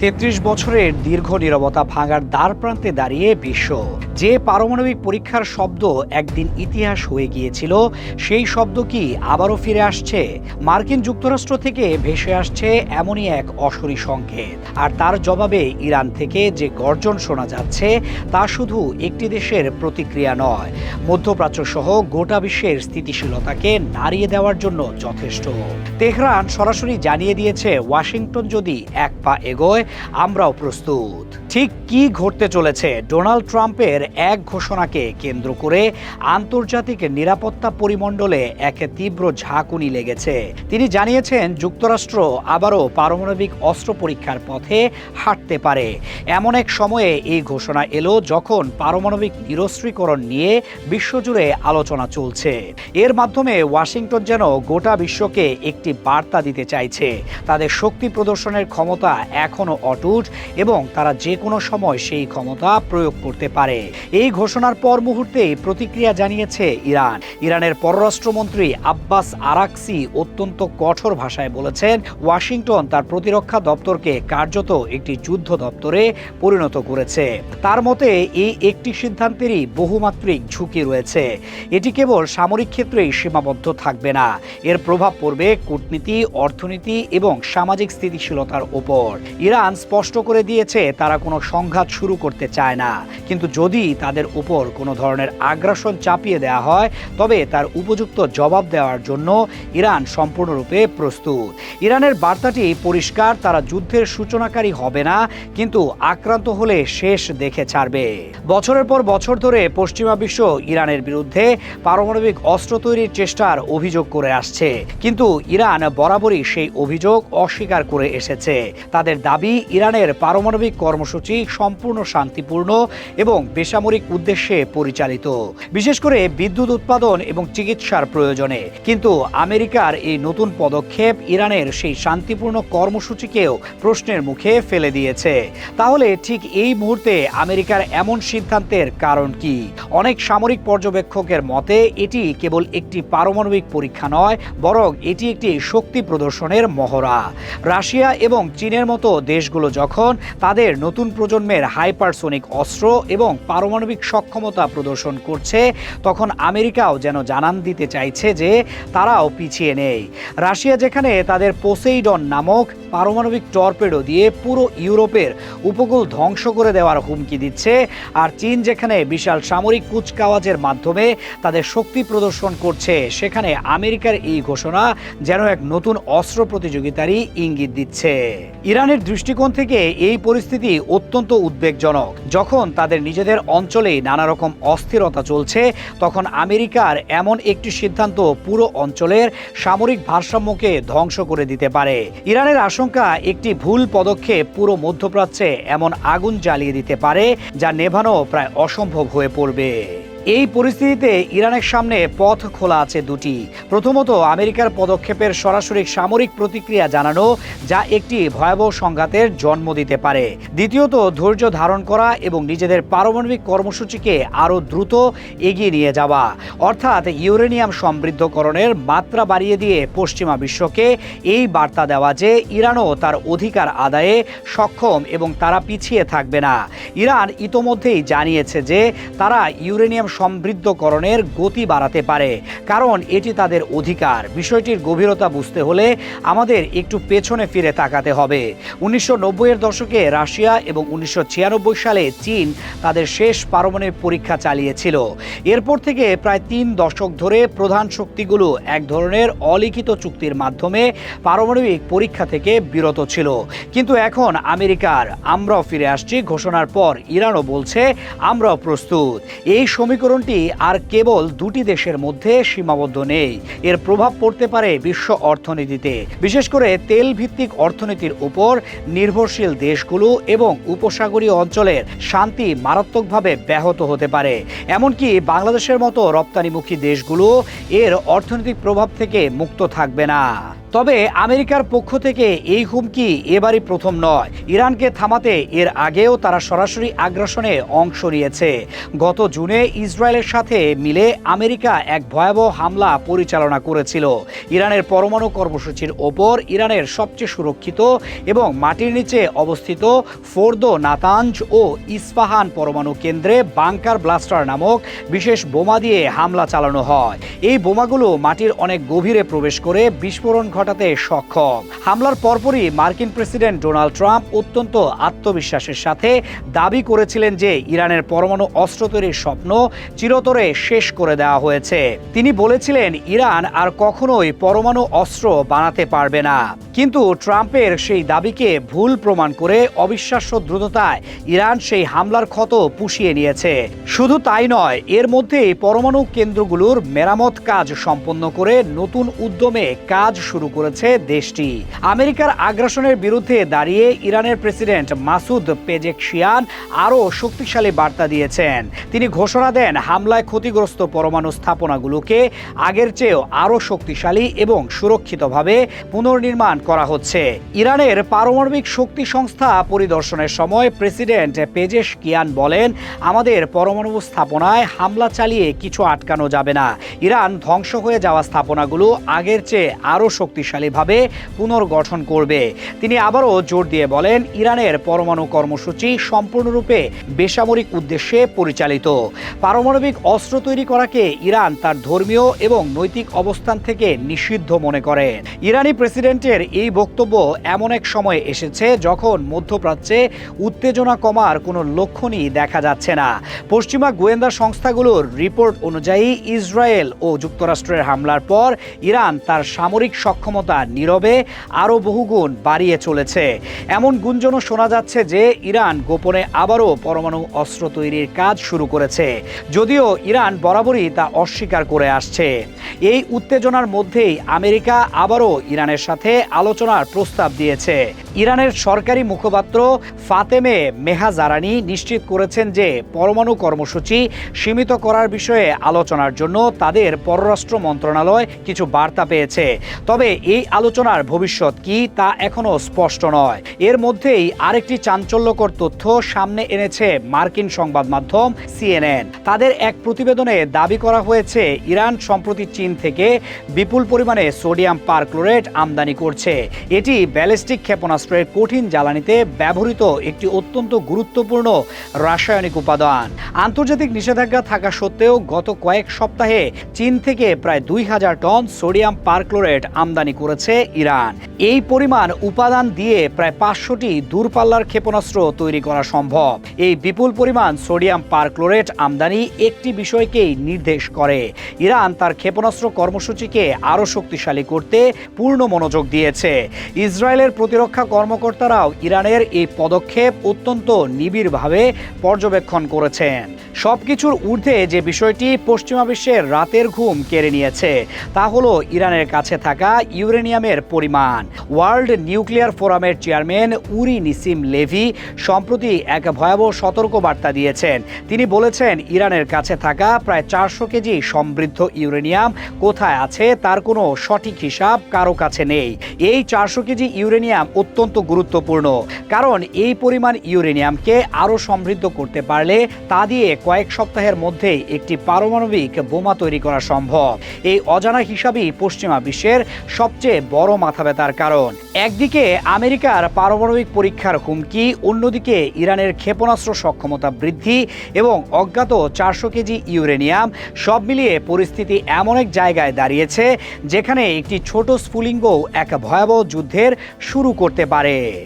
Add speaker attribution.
Speaker 1: তেত্রিশ বছরের দীর্ঘ নিরবতা ভাঙার দ্বার প্রান্তে দাঁড়িয়ে বিশ্ব। যে পারমাণবিক পরীক্ষার শব্দ একদিন ইতিহাস হয়ে গিয়েছিল, সেই শব্দ কি আবারও ফিরে আসছে? মার্কিন যুক্তরাষ্ট্র থেকে ভেসে আসছে এমনই এক অসরি সংকেত। আর তার জবাবে ইরান থেকে যে গর্জন শোনা যাচ্ছে, তা শুধু একটি দেশের প্রতিক্রিয়া নয়। মধ্যপ্রাচ্য সহ গোটা বিশ্বের স্থিতিশীলতাকে নাড়িয়ে দেওয়ার জন্য যথেষ্ট। তেহরান সরাসরি জানিয়ে দিয়েছে, ওয়াশিংটন যদি এক পা এগোয়, আমরাও প্রস্তুত। ঠিক কি ঘটতে চলেছে? ডোনাল্ড ট্রাম্পের এক ঘোষণাকে কেন্দ্র করে আন্তর্জাতিক নিরাপত্তা পরিমণ্ডলে এক তীব্র ঝাঁকুনি লেগেছে। তিনি জানিয়েছেন, যুক্তরাষ্ট্র আবারও পারমাণবিক অস্ত্র পরীক্ষার পথে হাঁটতে পারে। এমন এক সময়ে এই ঘোষণা এলো যখন পারমাণবিক নিরস্ত্রীকরণ নিয়ে বিশ্বজুড়ে আলোচনা চলছে। এর মাধ্যমে ওয়াশিংটন যেন গোটা বিশ্বকে একটি বার্তা দিতে চাইছে। তাদের শক্তি প্রদর্শনের ক্ষমতা এখনও অটুট এবং তারা যে কোনো সময় সেই ক্ষমতা প্রয়োগ করতে পারে। এই ঘোষণার পর মুহূর্তে প্রতিক্রিয়া জানিয়েছে ইরান। ইরানের পররাষ্ট্রমন্ত্রী আব্বাস আরাকসি অত্যন্ত কঠোর ভাষায় বলেছেন, ওয়াশিংটন তার প্রতিরক্ষা দপ্তরকে কার্যত একটি যুদ্ধ দপ্তরে পরিণত করেছে। তার মতে, এই একটি সিদ্ধান্তেরই বহুমাত্রিক ঝুঁকি রয়েছে। এটি কেবল সামরিক ক্ষেত্রেই সীমাবদ্ধ থাকবে না। এর প্রভাব পড়বে কূটনীতি, অর্থনীতি এবং সামাজিক স্থিতিশীলতার ওপর। ইরান স্পষ্ট করে দিয়েছে, তারা কোনো সংঘাত শুরু করতে চায় না। কিন্তু যদি তাদের উপর কোনো ধরনের আগ্রাসন চাপিয়ে দেওয়া হয়, তবে তার উপযুক্ত জবাব দেওয়ার জন্য ইরান সম্পূর্ণরূপে প্রস্তুত। ইরানের বার্তাটি পরিষ্কার, তারা যুদ্ধের সূচনাকারী হবে না, কিন্তু আক্রান্ত হলে শেষ দেখে ছাড়বে। বছরের পর বছর ধরে পশ্চিমা বিশ্ব ইরানের বিরুদ্ধে পারমাণবিক অস্ত্র তৈরির চেষ্টার অভিযোগ করে আসছে। কিন্তু ইরান বরাবরই সেই অভিযোগ অস্বীকার করে এসেছে। তাদের দাবি, ইরানের পারমাণবিক কর্মসূচি সম্পূর্ণ শান্তিপূর্ণ এবং বেসামরিক উদ্দেশ্যে পরিচালিত। বিশেষ করে বিদ্যুৎ উৎপাদন এবং চিকিৎসার প্রয়োজনে। কিন্তু আমেরিকার এই নতুন পদক্ষেপ ইরানের সেই শান্তিপূর্ণ কর্মসূচিকেও প্রশ্নের মুখে ফেলে দিয়েছে। তাহলে ঠিক এই মুহূর্তে আমেরিকার এমন সিদ্ধান্তের কারণ কি? অনেক সামরিক পর্যবেক্ষকের মতে, এটি কেবল একটি পারমাণবিক পরীক্ষা নয়, বরং এটি একটি শক্তি প্রদর্শনের মহড়া। রাশিয়া এবং চীনের মতো দেশগুলো যখন তাদের নতুন প্রজন্মের হাইপারসোনিক অস্ত্র এবং পারমাণবিক সক্ষমতা প্রদর্শন করছে, তখন আমেরিকাও যেন জানান দিতে চাইছে যে তারাও পিছিয়ে নেই। রাশিয়া যেখানে তাদের পোসেইডন নামক পারমাণবিক টর্পেডো দিয়ে পুরো ইউরোপের উপকূল ধ্বংস করে দেওয়ার হুমকি দিচ্ছে, আর চীন যেখানে বিশাল সামরিক কুচকাওয়াজের মাধ্যমে তাদের শক্তি প্রদর্শন করছে, সেখানে আমেরিকার এই ঘোষণা যেন এক নতুন অস্ত্র প্রতিযোগিতারই ইঙ্গিত দিচ্ছে। ইরানের দৃষ্টিকোণ থেকে এই পরিস্থিতি অত্যন্ত উদ্বেগজনক। যখন তাদের নিজেদের অঞ্চলেই নানা রকম অস্থিরতা চলছে। তখন আমেরিকার এমন একটি সিদ্ধান্ত পুরো অঞ্চলের সামরিক ভারসাম্যকে ধ্বংস করে দিতে পারে। ইরানের আশঙ্কা একটি ভুল পদক্ষেপ পুরো মধ্যপ্রাচ্যে এমন আগুন জ্বালিয়ে দিতে পারে, যা নেভানো প্রায় অসম্ভব হয়ে পড়বে। এই পরিস্থিতিতে ইরানের সামনে পথ খোলা আছে দুটি। প্রথমত, আমেরিকার পদক্ষেপের সরাসরি সামরিক প্রতিক্রিয়া জানানো, যা একটি ভয়াবহ সংঘাতের জন্ম দিতে পারে। দ্বিতীয়ত, ধৈর্য ধারণ করা এবং নিজেদের পারমাণবিক কর্মসূচিকে আরও দ্রুত এগিয়ে নিয়ে যাওয়া। অর্থাৎ, ইউরেনিয়াম সমৃদ্ধকরণের মাত্রা বাড়িয়ে দিয়ে পশ্চিমা বিশ্বকে এই বার্তা দেওয়া যে ইরানও তার অধিকার আদায়ে সক্ষম এবং তারা পিছিয়ে থাকবে না। ইরান ইতোমধ্যেই জানিয়েছে যে তারা ইউরেনিয়াম সমৃদ্ধকরণের গতি বাড়াতে পারে। কারণ এটি তাদের অধিকার। বিষয়টির গভীরতা বুঝতে হলে আমাদের একটু পেছনে ফিরে তাকাতে হবে। উনিশশো এর দশকে রাশিয়া এবং উনিশশো ছিয়ানব্বই সালে চীন তাদের শেষ পারমাণবিক পরীক্ষা চালিয়েছিল। এরপর থেকে প্রায় তিন দশক ধরে প্রধান শক্তিগুলো এক ধরনের অলিখিত চুক্তির মাধ্যমে পারমাণবিক পরীক্ষা থেকে বিরত ছিল। কিন্তু এখন আমেরিকার, আমরাও ফিরে আসছি ঘোষণার পর ইরানও বলছে, আমরাও প্রস্তুত। এই সমীকরণটি আর কেবল দুটি দেশের মধ্যে সীমাবদ্ধ নেই। এর প্রভাব পড়তে পারে বিশ্ব অর্থনীতিতে। বিশেষ করে তেল ভিত্তিক অর্থনীতির উপর নির্ভরশীল দেশগুলো এবং উপসাগরীয় অঞ্চলের শান্তি মারাত্মকভাবে ব্যাহত হতে পারে। এমনকি বাংলাদেশের মতো রপ্তানিমুখী দেশগুলো এর অর্থনৈতিক প্রভাব থেকে মুক্ত থাকবে না। তবে আমেরিকার পক্ষ থেকে এই হুমকি এবারই প্রথম নয়। ইরানকে থামাতে এর আগেও তারা সরাসরি আগ্রাসনে অংশ নিয়েছে। গত জুনে ইসরায়েলের সাথে মিলে আমেরিকা এক ভয়াবহ হামলা পরিচালনা করেছিল। ইরানের পরমাণু কর্মসূচির ওপর ইরানের সবচেয়ে সুরক্ষিত এবং মাটির নিচে অবস্থিত ফোর্দো নাতাঞ্জ ও ইস্পাহান পরমাণু কেন্দ্রে বাংকার ব্লাস্টার নামক বিশেষ বোমা দিয়ে হামলা চালানো হয়। এই বোমাগুলো মাটির অনেক গভীরে প্রবেশ করে বিস্ফোরণ ঘটাতে সক্ষম। হামলার পরপরই মার্কিন প্রেসিডেন্ট ডোনাল্ড ট্রাম্প অত্যন্ত আত্মবিশ্বাসের সাথে দাবি করেছিলেন যে ইরানের পরমাণু অস্ত্র তৈরির স্বপ্ন চিরতরে শেষ করে দেওয়া হয়েছে। তিনি বলেছিলেন, ইরান আর কখনোই পরমাণু অস্ত্র বানাতে পারবে না। কিন্তু ট্রাম্পের সেই দাবিকে ভুল প্রমাণ করে অবিশ্বাস্য দ্রুততায় ইরান সেই হামলার ক্ষত পুষিয়ে নিয়েছে। শুধু তাই নয়, এর মধ্যেই পরমাণু কেন্দ্রগুলোর মেরামত কাজ সম্পন্ন করে নতুন উদ্যমে কাজ শুরু করেছে দেশটি। আমেরিকার আগ্রাসনের বিরুদ্ধে দাঁড়িয়ে ইরানের প্রেসিডেন্ট মাসুদ পেজেকশিয়ান আরও শক্তিশালী বার্তা দিয়েছেন। তিনি ঘোষণা দেন, হামলায় ক্ষতিগ্রস্ত পরমাণু স্থাপনাগুলোকে আগের চেয়েও আরও শক্তিশালী এবং সুরক্ষিতভাবে পুনর্নির্মাণ করা হচ্ছে। ইরানের পারমাণবিক শক্তি সংস্থা পরিদর্শনের সময় প্রেসিডেন্ট পেজেশ কিয়ান বলেন, আমাদের পরমাণু স্থাপনায় হামলা চালিয়ে কিছু আটকানো যাবে না। ইরান ধ্বংস হয়ে যাওয়া স্থাপনাগুলো আগের চেয়ে আরও শক্তিশালীভাবে পুনর্গঠন করবে। তিনি আবারও জোর দিয়ে বলেন, ইরানের পরমাণু কর্মসূচি সম্পূর্ণরূপে বেসামরিক উদ্দেশ্যে পরিচালিত। পারমাণবিক অস্ত্র তৈরি করাকে ইরান তার ধর্মীয় এবং নৈতিক অবস্থান থেকে নিষিদ্ধ মনে করেন ইরানি প্রেসিডেন্টের এই বক্তব্য এমন এক সময় এসেছে যখন মধ্যপ্রাচ্যে উত্তেজনা কমার কোনো লক্ষণই দেখা যাচ্ছে না। পশ্চিমা গোয়েন্দা সংস্থাগুলোর রিপোর্ট অনুযায়ী ইসরায়েল ও যুক্তরাষ্ট্রের হামলার পর ইরান তার সামরিক সক্ষমতা নীরবে আরও বহুগুণ বাড়িয়ে চলেছে। এমন গুঞ্জনও শোনা যাচ্ছে যে ইরান গোপনে আবারও পরমাণু অস্ত্র তৈরির কাজ শুরু করেছে। যদিও ইরান বরাবরই তা অস্বীকার করে আসছে। এই উত্তেজনার মধ্যেই আমেরিকা আবারও ইরানের সাথে আলোচনার প্রস্তাব দিয়েছে। ইরানের সরকারি মুখপাত্র ফাতেমে মেহাজারানি নিশ্চিত করেছেন যে পরমাণু কর্মসূচি সীমিত করার বিষয়ে আলোচনার জন্য তাদের পররাষ্ট্র মন্ত্রণালয় কিছু বার্তা পেয়েছে। তবে এই আলোচনার ভবিষ্যৎ কি তা এখনও স্পষ্ট নয়। এর মধ্যেই আরেকটি চাঞ্চল্যকর তথ্য সামনে এনেছে মার্কিন সংবাদ মাধ্যম সিএনএন। তাদের এক প্রতিবেদনে দাবি করা হয়েছে, ইরান সম্প্রতি চীন থেকে বিপুল পরিমাণে সোডিয়াম পারক্লোরেট আমদানি করছে। এটি ব্যালিস্টিক ক্ষেপণাস্ত্রের কঠিন জ্বালানিতে ব্যবহৃত একটি অত্যন্ত গুরুত্বপূর্ণ রাসায়নিক উপাদান। আন্তর্জাতিক নিষেধাজ্ঞা থাকা সত্ত্বেও গত কয়েক সপ্তাহে চীন থেকে প্রায় দুই হাজার টন সোডিয়াম পারক্লোরেট আমদানি করেছে ইরান। এই পরিমাণ উপাদান দিয়ে প্রায় পাঁচশোটি দূরপাল্লার ক্ষেপণাস্ত্র তৈরি করা সম্ভব। এই বিপুল পরিমাণ সোডিয়াম পারক্লোরেট আমদানি একটি বিষয়কেই নির্দেশ করে। ইরান তার ক্ষেপণাস্ত্র কর্মসূচিকে আরও শক্তিশালী করতে পূর্ণ মনোযোগ দিয়েছে। ইসরায়েলের প্রতিরক্ষা কর্মকর্তারাও ইরানের এই পদক্ষেপ অত্যন্ত নিবিড়ভাবে পর্যবেক্ষণ করেছেন। সবকিছুর ঊর্ধ্বে যে বিষয়টি পশ্চিমা বিশ্বের রাতের ঘুম কেড়ে নিয়েছে, তা হলো ইরানের কাছে থাকা ইউরেনিয়ামের পরিমাণ। ওয়ার্ল্ড নিউক্লিয়ার ফোরামের চেয়ারম্যান উরি নিসিম লেভি সম্প্রতি এক ভয়াবহ সতর্ক বার্তা দিয়েছেন। তিনি বলেছেন, ইরানের কাছে থাকা প্রায় চারশো কেজি সমৃদ্ধ ইউরেনিয়াম কোথায় আছে তার কোনো সঠিক হিসাব কারও কাছে নেই। এই চারশো কেজি ইউরেনিয়াম অত্যন্ত গুরুত্বপূর্ণ, কারণ এই পরিমাণ ইউরেনিয়ামকে আরও সমৃদ্ধ করতে পারলে তা দিয়ে কয়েক সপ্তাহের মধ্যেই একটি পারমাণবিক বোমা তৈরি করা সম্ভব। এই অজানা হিসাবেই পশ্চিমা বিশ্বের সবচেয়ে বড় মাথা ব্যথার কারণ। একদিকে আমেরিকার পারমাণবিক পরীক্ষার হুমকি, অন্যদিকে ইরানের ক্ষেপণাস্ত্র সক্ষমতা বৃদ্ধি এবং অজ্ঞাত চারশো কেজি ইউরেনিয়াম, সব মিলিয়ে পরিস্থিতি এমন এক জায়গায় দাঁড়িয়েছে, যেখানে একটি ছোট স্ফুলিঙ্গও এক ভয়াবহ যুদ্ধের শুরু করতে পারে।